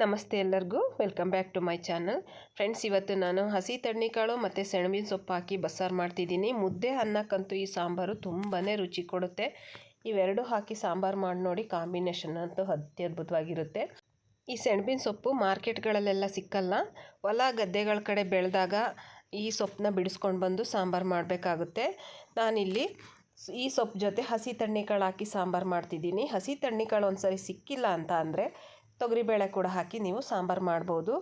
ನಮಸ್ತೆ ಎಲ್ಲರಿಗೂ. Welcome back to my channel friends ಇವತ್ತು ನಾನು ಹಸಿ ತಣ್ಣಿಕಾಳು ಮತ್ತು ಸೆಣಬಿನ ಸೊಪ್ಪು ಹಾಕಿ ಬಸ್ಸಾರು ಮಾಡ್ತಿದ್ದೀನಿ. ಮುದ್ದೆ ಅನ್ನಕ್ಕಂತೂ ಈ ಸಾಂಬಾರು ತುಂಬಾ ರುಚಿ ಕೊಡುತ್ತೆ. ಇವೆರಡೂ ಹಾಕಿ ಸಾಂಬಾರು ಮಾಡಿ ನೋಡಿ ಕಾಂಬಿನೇಷನ್ ಅಂತೂ ಅತ್ಯದ್ಭುತವಾಗಿರುತ್ತೆ. ಈ ಸೆಣಬಿನ ಸೊಪ್ಪು ಮಾರ್ಕೆಟ್ಗಳಲ್ಲೆಲ್ಲ ಸಿಕ್ಕಲ್ಲ. ಹೊಲ, ಗದ್ದೆಗಳ ಕಡೆ ಬೆಳೆದಾಗ ಈ ಸೊಪ್ಪನ್ನ ಬಿಡಿಸ್ಕೊಂಡು ಬಂದು ಸಾಂಬಾರು ಮಾಡಬೇಕಾಗುತ್ತೆ. ನಾನಿಲ್ಲಿ ಈ ಸೊಪ್ಪು ಜೊತೆ ಹಸಿ ತಣ್ಣಿಕಾಳು ಹಾಕಿ ಸಾಂಬಾರು ಮಾಡ್ತಿದ್ದೀನಿ. ಹಸಿ ತಣ್ಣಿಕಾಳು ಒಂದ್ಸರಿ ಸಿಕ್ಕಿಲ್ಲ ಅಂತ ಅಂದರೆ ತೊಗರಿಬೇಳೆ ಕೂಡ ಹಾಕಿ ನೀವು ಸಾಂಬಾರು ಮಾಡ್ಬೋದು.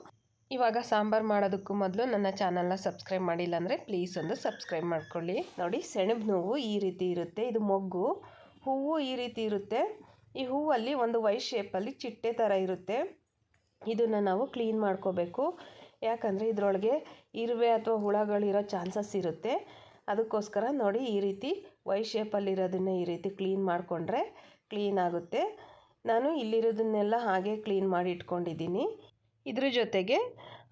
ಇವಾಗ ಸಾಂಬಾರು ಮಾಡೋದಕ್ಕೂ ಮೊದಲು ನನ್ನ ಚಾನಲ್ನ ಸಬ್ಸ್ಕ್ರೈಬ್ ಮಾಡಿಲ್ಲ ಅಂದರೆ ಪ್ಲೀಸ್ ಒಂದು ಸಬ್ಸ್ಕ್ರೈಬ್ ಮಾಡ್ಕೊಳ್ಳಿ. ನೋಡಿ ಸೆಣಬು ನೋವು ಈ ರೀತಿ ಇರುತ್ತೆ, ಇದು ಮೊಗ್ಗು. ಹೂವು ಈ ರೀತಿ ಇರುತ್ತೆ. ಈ ಹೂವಲ್ಲಿ ಒಂದು ವೈ ಶೇಪಲ್ಲಿ ಚಿಟ್ಟೆ ಥರ ಇರುತ್ತೆ. ಇದನ್ನು ನಾವು ಕ್ಲೀನ್ ಮಾಡ್ಕೋಬೇಕು. ಯಾಕಂದರೆ ಇದರೊಳಗೆ ಇರುವೆ ಅಥವಾ ಹುಳಗಳಿರೋ ಚಾನ್ಸಸ್ ಇರುತ್ತೆ. ಅದಕ್ಕೋಸ್ಕರ ನೋಡಿ ಈ ರೀತಿ ವೈ ಶೇಪಲ್ಲಿರೋದನ್ನು ಈ ರೀತಿ ಕ್ಲೀನ್ ಮಾಡಿಕೊಂಡ್ರೆ ಕ್ಲೀನ್ ಆಗುತ್ತೆ. ನಾನು ಇಲ್ಲಿರೋದನ್ನೆಲ್ಲ ಹಾಗೆ ಕ್ಲೀನ್ ಮಾಡಿ ಇಟ್ಕೊಂಡಿದ್ದೀನಿ. ಇದ್ರ ಜೊತೆಗೆ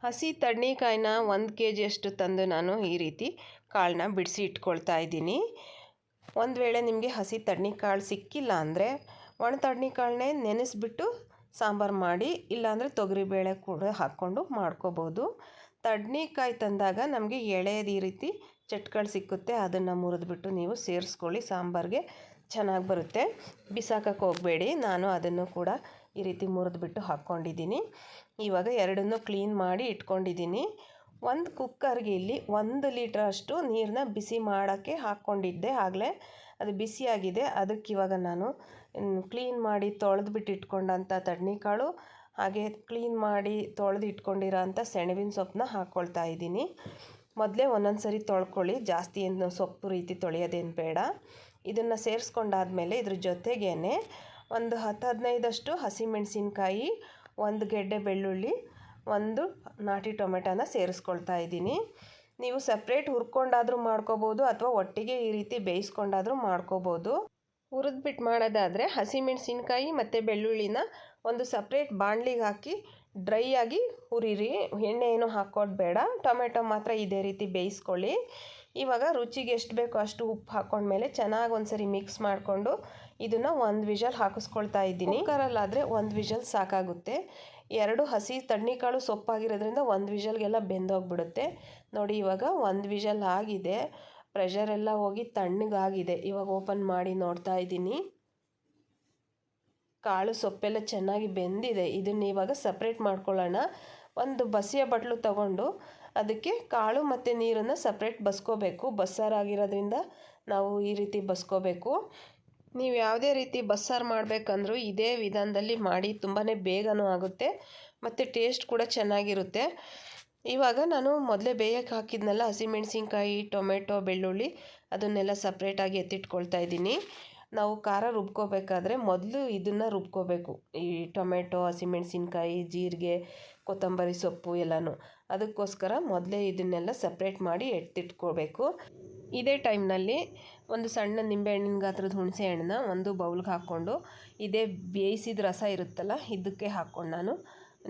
ಹಸಿ ತಣ್ಣೀಕಾಯಿನ ಒಂದು ಕೆ ಜಿಯಷ್ಟು ತಂದು ನಾನು ಈ ರೀತಿ ಕಾಳನ್ನ ಬಿಡಿಸಿ ಇಟ್ಕೊಳ್ತಾ ಇದ್ದೀನಿ. ಒಂದು ವೇಳೆ ನಿಮಗೆ ಹಸಿ ತಣ್ಣೀಕಾಳು ಸಿಕ್ಕಿಲ್ಲ ಅಂದರೆ ಒಣ ತಣ್ಣೀಕಾಳನ್ನೇ ನೆನೆಸಿಬಿಟ್ಟು ಸಾಂಬಾರು ಮಾಡಿ, ಇಲ್ಲಾಂದರೆ ತೊಗರಿಬೇಳೆ ಕೂಡ ಹಾಕ್ಕೊಂಡು ಮಾಡ್ಕೋಬೋದು. ತಡ್ನಿಕಾಯಿ ತಂದಾಗ ನಮಗೆ ಎಳೆಯದು ಈ ರೀತಿ ಚಟ್ಗಳು ಸಿಕ್ಕುತ್ತೆ, ಅದನ್ನು ಮುರಿದ್ಬಿಟ್ಟು ನೀವು ಸೇರಿಸ್ಕೊಳ್ಳಿ ಸಾಂಬಾರಿಗೆ. ಚೆನ್ನಾಗಿ ಬರುತ್ತೆ. ಬಿಸಾಕಕ್ಕೆ ಹೋಗಬೇಡಿ. ನಾನು ಅದನ್ನು ಕೂಡ ಈ ರೀತಿ ಮುರಿದ್ಬಿಟ್ಟು ಹಾಕ್ಕೊಂಡಿದ್ದೀನಿ. ಇವಾಗ ಎರಡನ್ನೂ ಕ್ಲೀನ್ ಮಾಡಿ ಇಟ್ಕೊಂಡಿದ್ದೀನಿ. ಒಂದು ಕುಕ್ಕರ್ಗೆ ಇಲ್ಲಿ ಒಂದು ಲೀಟ್ರ್ ಅಷ್ಟು ನೀರನ್ನ ಬಿಸಿ ಮಾಡೋಕ್ಕೆ ಹಾಕ್ಕೊಂಡಿದ್ದೆ. ಆಗಲೇ ಅದು ಬಿಸಿಯಾಗಿದೆ ಅದಕ್ಕೆ ಇವಾಗ ನಾನು ಕ್ಲೀನ್ ಮಾಡಿ ತೊಳೆದ್ಬಿಟ್ಟು ಇಟ್ಕೊಂಡಂಥ ತಡ್ನಿಕಾಳು ಹಾಗೆ ಕ್ಲೀನ್ ಮಾಡಿ ತೊಳೆದು ಇಟ್ಕೊಂಡಿರೋ ಅಂಥ ಸೆಣಬಿನ ಸೊಪ್ಪನ್ನ ಹಾಕ್ಕೊಳ್ತಾ ಇದ್ದೀನಿ. ಮೊದಲೇ ಒಂದೊಂದು ಸರಿ ತೊಳ್ಕೊಳ್ಳಿ. ಜಾಸ್ತಿ ಏನು ಸೊಪ್ಪು ರೀತಿ ತೊಳೆಯೋದೇನು ಬೇಡ. ಇದನ್ನು ಸೇರಿಸ್ಕೊಂಡಾದ್ಮೇಲೆ ಇದ್ರ ಜೊತೆಗೇ ಒಂದು ಹತ್ತು ಹದಿನೈದಷ್ಟು ಹಸಿಮೆಣಸಿನ್ಕಾಯಿ, ಒಂದು ಗೆಡ್ಡೆ ಬೆಳ್ಳುಳ್ಳಿ, ಒಂದು ನಾಟಿ ಟೊಮೆಟೋನ ಸೇರಿಸ್ಕೊಳ್ತಾ ಇದ್ದೀನಿ. ನೀವು ಸಪ್ರೇಟ್ ಹುರ್ಕೊಂಡಾದರೂ ಮಾಡ್ಕೋಬೋದು ಅಥವಾ ಒಟ್ಟಿಗೆ ಈ ರೀತಿ ಬೇಯಿಸ್ಕೊಂಡಾದರೂ ಮಾಡ್ಕೋಬೋದು. ಹುರಿದ್ಬಿಟ್ಟು ಮಾಡೋದಾದರೆ ಹಸಿಮೆಣಸಿನ್ಕಾಯಿ ಮತ್ತು ಬೆಳ್ಳುಳ್ಳಿನ ಒಂದು ಸಪ್ರೇಟ್ ಬಾಣಲಿಗೆ ಹಾಕಿ ಡ್ರೈ ಆಗಿ ಹುರಿರಿ. ಎಣ್ಣೆ ಏನು ಹಾಕೋದು ಬೇಡ. ಟೊಮೆಟೊ ಮಾತ್ರ ಇದೇ ರೀತಿ ಬೇಯಿಸ್ಕೊಳ್ಳಿ. ಇವಾಗ ರುಚಿಗೆ ಎಷ್ಟು ಬೇಕೋ ಅಷ್ಟು ಉಪ್ಪು ಹಾಕೊಂಡ್ಮೇಲೆ ಚೆನ್ನಾಗಿ ಒಂದ್ಸರಿ ಮಿಕ್ಸ್ ಮಾಡಿಕೊಂಡು ಇದನ್ನು ಒಂದು ವಿಷಲ್ ಹಾಕಿಸ್ಕೊಳ್ತಾ ಇದ್ದೀನಿ. ಕುಕ್ಕರಲ್ಲಾದರೆ ಒಂದು ವಿಷಲ್ ಸಾಕಾಗುತ್ತೆ. ಎರಡು ಹಸಿ ತಣ್ಣಿಕಾಳು ಸೊಪ್ಪಾಗಿರೋದ್ರಿಂದ ಒಂದು ವಿಷಲ್ಗೆಲ್ಲ ಬೆಂದೋಗ್ಬಿಡುತ್ತೆ. ನೋಡಿ ಇವಾಗ ಒಂದು ವಿಷಲ್ ಆಗಿದೆ. ಪ್ರೆಷರ್ ಎಲ್ಲ ಹೋಗಿ ತಣ್ಣಗಾಗಿದೆ. ಇವಾಗ ಓಪನ್ ಮಾಡಿ ನೋಡ್ತಾ ಇದ್ದೀನಿ. ಕಾಳು ಸೊಪ್ಪೆಲ್ಲ ಚೆನ್ನಾಗಿ ಬೆಂದಿದೆ. ಇದನ್ನು ಇವಾಗ ಸಪ್ರೇಟ್ ಮಾಡ್ಕೊಳ್ಳೋಣ. ಒಂದು ಬಸಿಯ ಬಟ್ಲು ತಗೊಂಡು ಅದಕ್ಕೆ ಕಾಳು ಮತ್ತು ನೀರನ್ನು ಸಪ್ರೇಟ್ ಬಸ್ಕೋಬೇಕು. ಬಸ್ಸಾರಾಗಿರೋದ್ರಿಂದ ನಾವು ಈ ರೀತಿ ಬಸ್ಕೋಬೇಕು. ನೀವು ಯಾವುದೇ ರೀತಿ ಬಸ್ಸಾರು ಮಾಡಬೇಕಂದ್ರೂ ಇದೇ ವಿಧಾನದಲ್ಲಿ ಮಾಡಿ ತುಂಬಾ ಬೇಗನೂ ಆಗುತ್ತೆ ಮತ್ತು ಟೇಸ್ಟ್ ಕೂಡ ಚೆನ್ನಾಗಿರುತ್ತೆ. ಇವಾಗ ನಾನು ಮೊದಲೇ ಬೇಯಕ್ಕೆ ಹಾಕಿದ್ನಲ್ಲ ಹಸಿಮೆಣಸಿನ್ಕಾಯಿ, ಟೊಮೆಟೊ, ಬೆಳ್ಳುಳ್ಳಿ ಅದನ್ನೆಲ್ಲ ಸಪ್ರೇಟಾಗಿ ಎತ್ತಿಟ್ಕೊಳ್ತಾ ಇದ್ದೀನಿ. ನಾವು ಖಾರ ರುಬ್ಕೋಬೇಕಾದ್ರೆ ಮೊದಲು ಇದನ್ನು ರುಬ್ಕೋಬೇಕು. ಈ ಟೊಮೆಟೊ, ಹಸಿಮೆಣ್ಸಿನ್ಕಾಯಿ, ಜೀರಿಗೆ, ಕೊತ್ತಂಬರಿ ಸೊಪ್ಪು ಎಲ್ಲನೂ. ಅದಕ್ಕೋಸ್ಕರ ಮೊದಲೇ ಇದನ್ನೆಲ್ಲ ಸಪ್ರೇಟ್ ಮಾಡಿ ಎತ್ತಿಟ್ಕೋಬೇಕು ಇದೇ ಟೈಮ್ನಲ್ಲಿ ಒಂದು ಸಣ್ಣ ನಿಂಬೆಹಣ್ಣಿನ ಗಾತ್ರದ ಹುಣಸೆ ಹಣ್ಣನ್ನ ಒಂದು ಬೌಲ್ಗೆ ಹಾಕ್ಕೊಂಡು ಇದೇ ಬೇಯಿಸಿದ ರಸ ಇರುತ್ತಲ್ಲ, ಇದಕ್ಕೆ ಹಾಕ್ಕೊಂಡು ನಾನು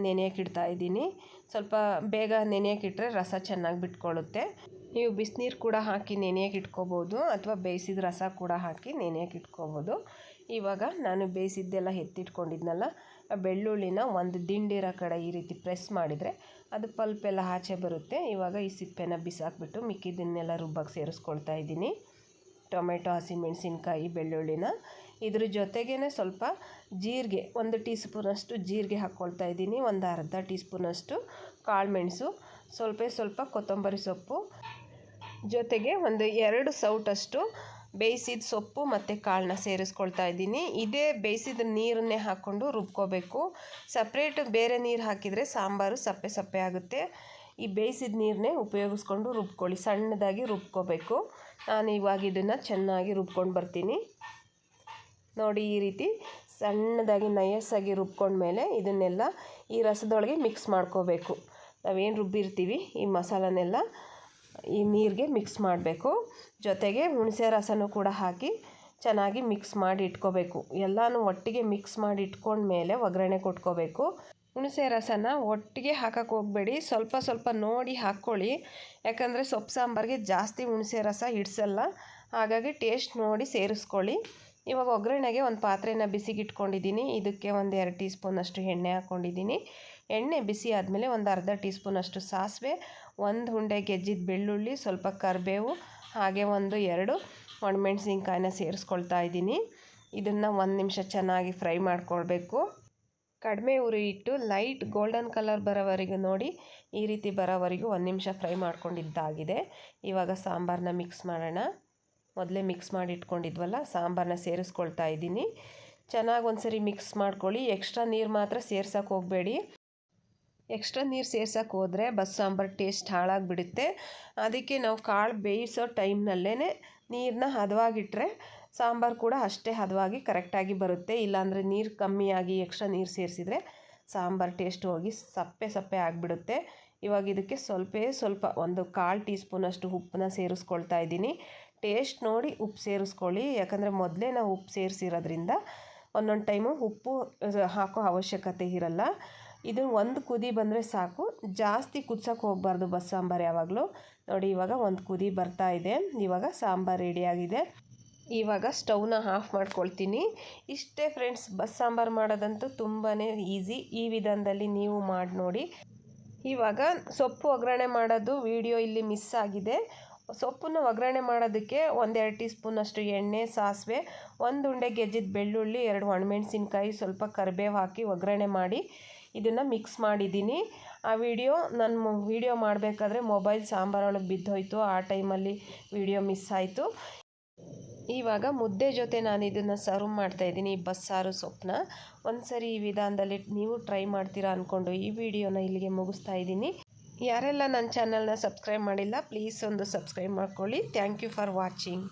ನೆನೆಯೋಕೆ ಇಡ್ತಾ ಇದ್ದೀನಿ. ಸ್ವಲ್ಪ ಬೇಗ ನೆನೆಯೋಕೆ ಇಟ್ಟರೆ ರಸ ಚೆನ್ನಾಗಿ ಬಿಟ್ಕೊಳ್ಳುತ್ತೆ. ನೀವು ಬಿಸಿನೀರು ಕೂಡ ಹಾಕಿ ನೆನೆಯಕ್ಕೆ ಇಟ್ಕೋಬೋದು ಅಥವಾ ಬೇಯಿಸಿದ ರಸ ಕೂಡ ಹಾಕಿ ನೆನೆಯಕ್ಕೆ ಇಟ್ಕೋಬೋದು. ಇವಾಗ ನಾನು ಬೇಯಿಸಿದ್ದೆಲ್ಲ ಎತ್ತಿಟ್ಕೊಂಡಿದ್ನಲ್ಲ ಬೆಳ್ಳುಳ್ಳಿನ ಒಂದು ದಿಂಡಿರೋ ಕಡೆ ಈ ರೀತಿ ಪ್ರೆಸ್ ಮಾಡಿದರೆ ಅದು ಪಲ್ಪೆಲ್ಲ ಆಚೆ ಬರುತ್ತೆ. ಇವಾಗ ಈ ಸಿಪ್ಪೆನ ಬಿಸಾಕ್ಬಿಟ್ಟು ಮಿಕ್ಕಿದ್ದನ್ನೆಲ್ಲ ರುಬ್ಬಕ್ಕೆ ಸೇರಿಸ್ಕೊಳ್ತಾ ಇದ್ದೀನಿ. ಟೊಮೆಟೊ, ಹಸಿಮೆಣಸಿನ್ಕಾಯಿ, ಬೆಳ್ಳುಳ್ಳಿನ. ಇದ್ರ ಜೊತೆಗೇ ಸ್ವಲ್ಪ ಜೀರಿಗೆ, ಒಂದು ಟೀ ಸ್ಪೂನಷ್ಟು ಜೀರಿಗೆ ಹಾಕ್ಕೊಳ್ತಾ ಇದ್ದೀನಿ. ಒಂದು ಅರ್ಧ ಟೀ ಸ್ಪೂನಷ್ಟು ಕಾಳುಮೆಣಸು ಸ್ವಲ್ಪ ಸ್ವಲ್ಪ ಕೊತ್ತಂಬರಿ ಸೊಪ್ಪು ಜೊತೆಗೆ ಒಂದು ಎರಡು ಸೌಟಷ್ಟು ಬೇಯಿಸಿದ ಸೊಪ್ಪು ಮತ್ತು ಕಾಳನ್ನ ಸೇರಿಸ್ಕೊಳ್ತಾ ಇದ್ದೀನಿ. ಇದೇ ಬೇಯಿಸಿದ ನೀರನ್ನೇ ಹಾಕ್ಕೊಂಡು ರುಬ್ಕೋಬೇಕು. ಸಪ್ರೇಟ್ ಬೇರೆ ನೀರು ಹಾಕಿದರೆ ಸಾಂಬಾರು ಸಪ್ಪೆ ಸಪ್ಪೆ ಆಗುತ್ತೆ. ಈ ಬೇಯಿಸಿದ ನೀರನ್ನೇ ಉಪಯೋಗಿಸ್ಕೊಂಡು ರುಬ್ಕೊಳ್ಳಿ. ಸಣ್ಣದಾಗಿ ರುಬ್ಕೋಬೇಕು. ನಾನು ಇವಾಗ ಇದನ್ನು ಚೆನ್ನಾಗಿ ರುಬ್ಕೊಂಡು ಬರ್ತೀನಿ. ನೋಡಿ ಈ ರೀತಿ ಸಣ್ಣದಾಗಿ ನಯಸ್ಸಾಗಿ ರುಬ್ಕೊಂಡ್ಮೇಲೆ ಇದನ್ನೆಲ್ಲ ಈ ರಸದೊಳಗೆ ಮಿಕ್ಸ್ ಮಾಡ್ಕೋಬೇಕು. ನಾವೇನು ರುಬ್ಬಿರ್ತೀವಿ ಈ ಮಸಾಲನೆಲ್ಲ. ಈ ನೀರಿಗೆ ಮಿಕ್ಸ್ ಮಾಡಬೇಕು. ಜೊತೆಗೆ ಹುಣಸೆ ರಸನೂ ಕೂಡ ಹಾಕಿ ಚೆನ್ನಾಗಿ ಮಿಕ್ಸ್ ಮಾಡಿ ಇಟ್ಕೋಬೇಕು. ಎಲ್ಲನೂ ಒಟ್ಟಿಗೆ ಮಿಕ್ಸ್ ಮಾಡಿ ಇಟ್ಕೊಂಡ್ಮೇಲೆ ಒಗ್ಗರಣೆ ಕೊಟ್ಕೋಬೇಕು. ಹುಣಸೆ ರಸನ ಒಟ್ಟಿಗೆ ಹಾಕಕ್ಕೆ ಹೋಗಬೇಡಿ. ಸ್ವಲ್ಪ ಸ್ವಲ್ಪ ನೋಡಿ ಹಾಕ್ಕೊಳ್ಳಿ. ಯಾಕಂದರೆ ಸೊಪ್ಪು ಸಾಂಬಾರಿಗೆ ಜಾಸ್ತಿ ಹುಣಸೆ ರಸ ಹಿಡ್ಸಲ್ಲ. ಹಾಗಾಗಿ ಟೇಸ್ಟ್ ನೋಡಿ ಸೇರಿಸ್ಕೊಳ್ಳಿ. ಇವಾಗ ಒಗ್ಗರಣೆಗೆ ಒಂದು ಪಾತ್ರೆನ ಬಿಸಿಗಿಟ್ಕೊಂಡಿದ್ದೀನಿ. ಇದಕ್ಕೆ ಒಂದು ಎರಡು ಟೀ ಸ್ಪೂನಷ್ಟು ಎಣ್ಣೆ ಹಾಕ್ಕೊಂಡಿದ್ದೀನಿ ಎಣ್ಣೆ ಬಿಸಿ ಆದಮೇಲೆ ಒಂದು ಅರ್ಧ ಟೀ ಸ್ಪೂನಷ್ಟು ಸಾಸಿವೆ, ಒಂದು ಹುಂಡೆ ಗೆಜ್ಜಿದ ಬೆಳ್ಳುಳ್ಳಿ, ಸ್ವಲ್ಪ ಕರಿಬೇವು, ಹಾಗೆ ಒಂದು ಎರಡು ಒಣಮೆಣ್ಸಿನ್ಕಾಯಿನ ಸೇರಿಸ್ಕೊಳ್ತಾ ಇದ್ದೀನಿ. ಇದನ್ನು ಒಂದು ನಿಮಿಷ ಚೆನ್ನಾಗಿ ಫ್ರೈ ಮಾಡ್ಕೊಳ್ಬೇಕು. ಕಡಿಮೆ ಉರಿ ಇಟ್ಟು ಲೈಟ್ ಗೋಲ್ಡನ್ ಕಲರ್ ಬರೋವರೆಗೂ ನೋಡಿ, ಈ ರೀತಿ ಬರೋವರೆಗೂ ಒಂದು ನಿಮಿಷ ಫ್ರೈ ಮಾಡ್ಕೊಂಡಿದ್ದಾಗಿದೆ. ಇವಾಗ ಸಾಂಬಾರನ್ನ ಮಿಕ್ಸ್ ಮಾಡೋಣ. ಮೊದಲೇ ಮಿಕ್ಸ್ ಮಾಡಿ ಇಟ್ಕೊಂಡಿದ್ವಲ್ಲ ಸಾಂಬಾರನ್ನ ಸೇರಿಸ್ಕೊಳ್ತಾ ಇದ್ದೀನಿ. ಚೆನ್ನಾಗಿ ಒಂದ್ಸರಿ ಮಿಕ್ಸ್ ಮಾಡ್ಕೊಳ್ಳಿ. ಎಕ್ಸ್ಟ್ರಾ ನೀರು ಮಾತ್ರ ಸೇರ್ಸೋಕೆ ಹೋಗಬೇಡಿ. ಎಕ್ಸ್ಟ್ರಾ ನೀರು ಸೇರ್ಸೋಕೆ ಹೋದರೆ ಬಸ್ ಸಾಂಬಾರು ಟೇಸ್ಟ್ ಹಾಳಾಗಿಬಿಡುತ್ತೆ. ಅದಕ್ಕೆ ನಾವು ಕಾಳು ಬೇಯಿಸೋ ಟೈಮ್ನಲ್ಲೇ ನೀರನ್ನ ಹದವಾಗಿಟ್ಟರೆ ಸಾಂಬಾರು ಕೂಡ ಅಷ್ಟೇ ಹದವಾಗಿ ಕರೆಕ್ಟಾಗಿ ಬರುತ್ತೆ. ಇಲ್ಲಾಂದರೆ ನೀರು ಕಮ್ಮಿಯಾಗಿ ಎಕ್ಸ್ಟ್ರಾ ನೀರು ಸೇರಿಸಿದರೆ ಸಾಂಬಾರು ಟೇಸ್ಟ್ ಹೋಗಿ ಸಪ್ಪೆ ಸಪ್ಪೆ ಆಗಿಬಿಡುತ್ತೆ. ಇವಾಗ ಇದಕ್ಕೆ ಸ್ವಲ್ಪ ಸ್ವಲ್ಪ ಒಂದು ಕಾಲು ಟೀ ಸ್ಪೂನಷ್ಟು ಉಪ್ಪನ್ನ ಸೇರಿಸ್ಕೊಳ್ತಾ ಇದ್ದೀನಿ. ಟೇಸ್ಟ್ ನೋಡಿ ಉಪ್ಪು ಸೇರಿಸ್ಕೊಳ್ಳಿ. ಯಾಕಂದರೆ ಮೊದಲೇ ನಾವು ಉಪ್ಪು ಸೇರಿಸಿರೋದ್ರಿಂದ ಒಂದೊಂದು ಟೈಮು ಉಪ್ಪು ಹಾಕೋ ಅವಶ್ಯಕತೆ ಇರಲ್ಲ. ಇದು ಒಂದು ಕುದಿ ಬಂದರೆ ಸಾಕು. ಜಾಸ್ತಿ ಕುದ್ಸೋಕೆ ಹೋಗಬಾರ್ದು ಬಸ್ ಸಾಂಬಾರು ಯಾವಾಗಲೂ. ನೋಡಿ, ಇವಾಗ ಒಂದು ಕುದಿ ಬರ್ತಾ ಇದೆ. ಇವಾಗ ಸಾಂಬಾರು ರೆಡಿಯಾಗಿದೆ ಇವಾಗ ಸ್ಟವ್ನ ಆಫ್ ಮಾಡ್ಕೊಳ್ತೀನಿ. ಇಷ್ಟೇ ಫ್ರೆಂಡ್ಸ್ ಬಸ್ ಸಾಂಬಾರು ಮಾಡೋದಂತೂ ತುಂಬಾ ಈಸಿ ಈ ವಿಧಾನದಲ್ಲಿ ನೀವು ಮಾಡಿ ನೋಡಿ. ಇವಾಗ ಸೊಪ್ಪು ಒಗ್ಗರಣೆ ಮಾಡೋದು ವಿಡಿಯೋ ಇಲ್ಲಿ ಮಿಸ್ ಆಗಿದೆ. ಸೊಪ್ಪನ್ನ ಒಗ್ಗರಣೆ ಮಾಡೋದಕ್ಕೆ ಒಂದೆರಡು ಟೀ ಸ್ಪೂನಷ್ಟು ಎಣ್ಣೆ, ಸಾಸಿವೆ ಒಂದು ಉಂಡೆ ಗೆಜ್ಜಿದ ಬೆಳ್ಳುಳ್ಳಿ, ಎರಡು ಒಣಮೆಣಸಿನ್ಕಾಯಿ, ಸ್ವಲ್ಪ ಕರಿಬೇವು ಹಾಕಿ ಒಗ್ಗರಣೆ ಮಾಡಿ. ಇದನ್ನು ಮಿಕ್ಸ್ ಮಾಡಿದ್ದೀನಿ. ಆ ವಿಡಿಯೋ ನಾನು ವಿಡಿಯೋ ಮಾಡಬೇಕಾದ್ರೆ ಮೊಬೈಲ್ ಸಾಂಬಾರೊಳಗೆ ಬಿದ್ದೋಯ್ತು. ಆ ಟೈಮಲ್ಲಿ ವಿಡಿಯೋ ಮಿಸ್ ಆಯಿತು. ಇವಾಗ ಮುದ್ದೆ ಜೊತೆ ನಾನು ಇದನ್ನು ಸರ್ವ್ ಮಾಡ್ತಾಯಿದ್ದೀನಿ ಈ ಬಸ್ಸಾರು ಸೊಪ್ಪನ್ನ ಒಂದು ಸರಿ ಈ ವಿಧಾನದಲ್ಲಿ ನೀವು ಟ್ರೈ ಮಾಡ್ತೀರಾ ಅಂದ್ಕೊಂಡು ಈ ವಿಡಿಯೋನ ಇಲ್ಲಿಗೆ ಮುಗಿಸ್ತಾ ಇದ್ದೀನಿ. ಯಾರೆಲ್ಲ ನನ್ನ ಚಾನಲ್ನ ಸಬ್ಸ್ಕ್ರೈಬ್ ಮಾಡಿಲ್ಲ ಪ್ಲೀಸ್ ಒಂದು ಸಬ್ಸ್ಕ್ರೈಬ್ ಮಾಡ್ಕೊಳ್ಳಿ. Thank you for watching